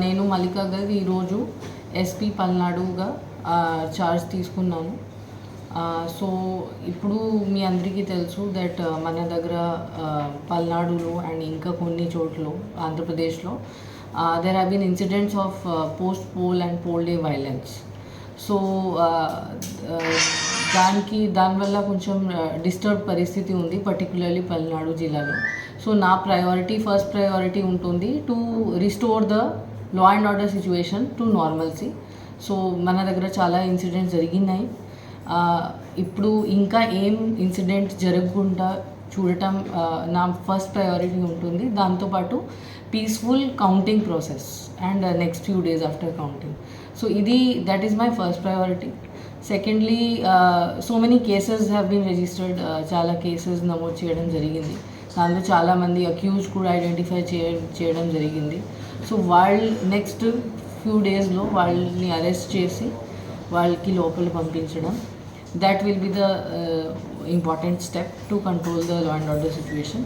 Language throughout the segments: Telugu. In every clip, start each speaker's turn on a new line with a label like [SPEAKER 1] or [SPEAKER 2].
[SPEAKER 1] నేను మల్లికా గారు ఈరోజు ఎస్పీ పల్నాడుగా ఛార్జ్ తీసుకున్నాను. సో ఇప్పుడు మీ అందరికీ తెలుసు దట్ మన దగ్గర పల్నాడులో అండ్ ఇంకా కొన్ని చోట్ల ఆంధ్రప్రదేశ్లో there have been incidents of post poll and poll day violence so దానికి దానివల్ల కొంచెం డిస్టర్బ్ పరిస్థితి ఉంది పర్టికులర్లీ పల్నాడు జిల్లాలో. సో నా ప్రయారిటీ ఫస్ట్ ప్రయారిటీ ఉంటుంది to restore the law and order situation to normalcy so మన దగ్గర చాలా ఇన్సిడెంట్స్ జరిగినాయి. ఇప్పుడు ఇంకా ఏం ఇన్సిడెంట్ జరగకుండా చూడటం నా ఫస్ట్ ప్రయారిటీ ఉంటుంది. దాంతోపాటు peaceful counting process and next few days after counting so ఇది that is my first priority secondly so many cases have been registered చాలా కేసెస్ నమోదు చేయడం జరిగింది. దాంట్లో చాలామంది అక్యూజ్ కూడా ఐడెంటిఫై చేయ చేయడం జరిగింది. సో వాళ్ళు నెక్స్ట్ ఫ్యూ డేస్లో వాళ్ళని అరెస్ట్ చేసి వాళ్ళకి లోపల పంపించడం. That will be the important step to control the law and order situation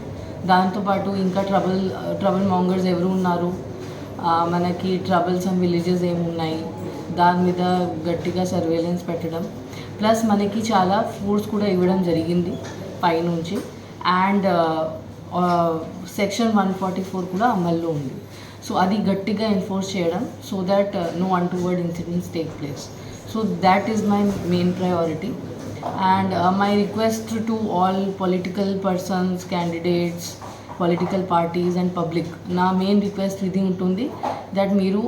[SPEAKER 1] దాంతోపాటు ఇంకా ట్రబుల్ ట్రబుల్ మాంగర్స్ ఎవరు ఉన్నారు? మనకి ట్రబుల్స్ అండ్ విలేజెస్ ఏమున్నాయి? దాని మీద గట్టిగా సర్వేలెన్స్ పెట్టడం. ప్లస్ మనకి చాలా ఫుడ్స్ కూడా ఇవ్వడం జరిగింది పైనుంచి. And section one forty four కూడా అమల్లో ఉంది. సో అది గట్టిగా ఎన్ఫోర్స్ చేయడం so that no untoward incidents take place so that is my main priority and my request to all political persons candidates political parties and public నా మెయిన్ రిక్వెస్ట్ ఇది ఉంటుంది దట్ మీరు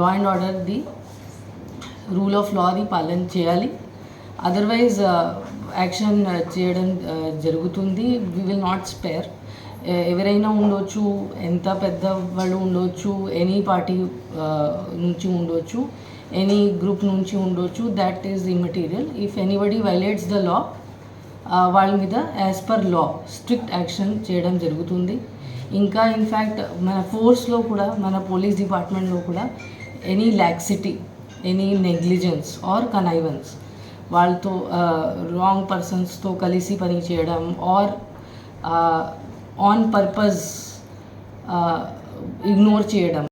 [SPEAKER 1] లా అండ్ ఆర్డర్ది రూల్ ఆఫ్ లాది పాలన చేయాలి. అదర్వైజ్ యాక్షన్ uh, uh, చేయడం uh, జరుగుతుంది. వి విల్ నాట్ స్పేర్ ఎవరైనా ఉండొచ్చు ఎంత పెద్ద వాళ్ళు ఉండొచ్చు ఎనీ పార్టీ నుంచి ఉండొచ్చు. ఎనీ గ్రూప్ నుంచి ఉండొచ్చు. That is material if anybody violates the law వాళ్ళ మీద as per law strict action చేయడం జరుగుతుంది. ఇంకా ఇన్ఫ్యాక్ట్ మన ఫోర్స్లో కూడా మన పోలీస్ డిపార్ట్మెంట్లో కూడా any laxity any negligence or connivance వాళ్ళతో uh, రాంగ్ పర్సన్స్తో కలిసి పని చేయడం ఆర్ ఆన్ పర్పస్ ఇగ్నోర్ చేయడం.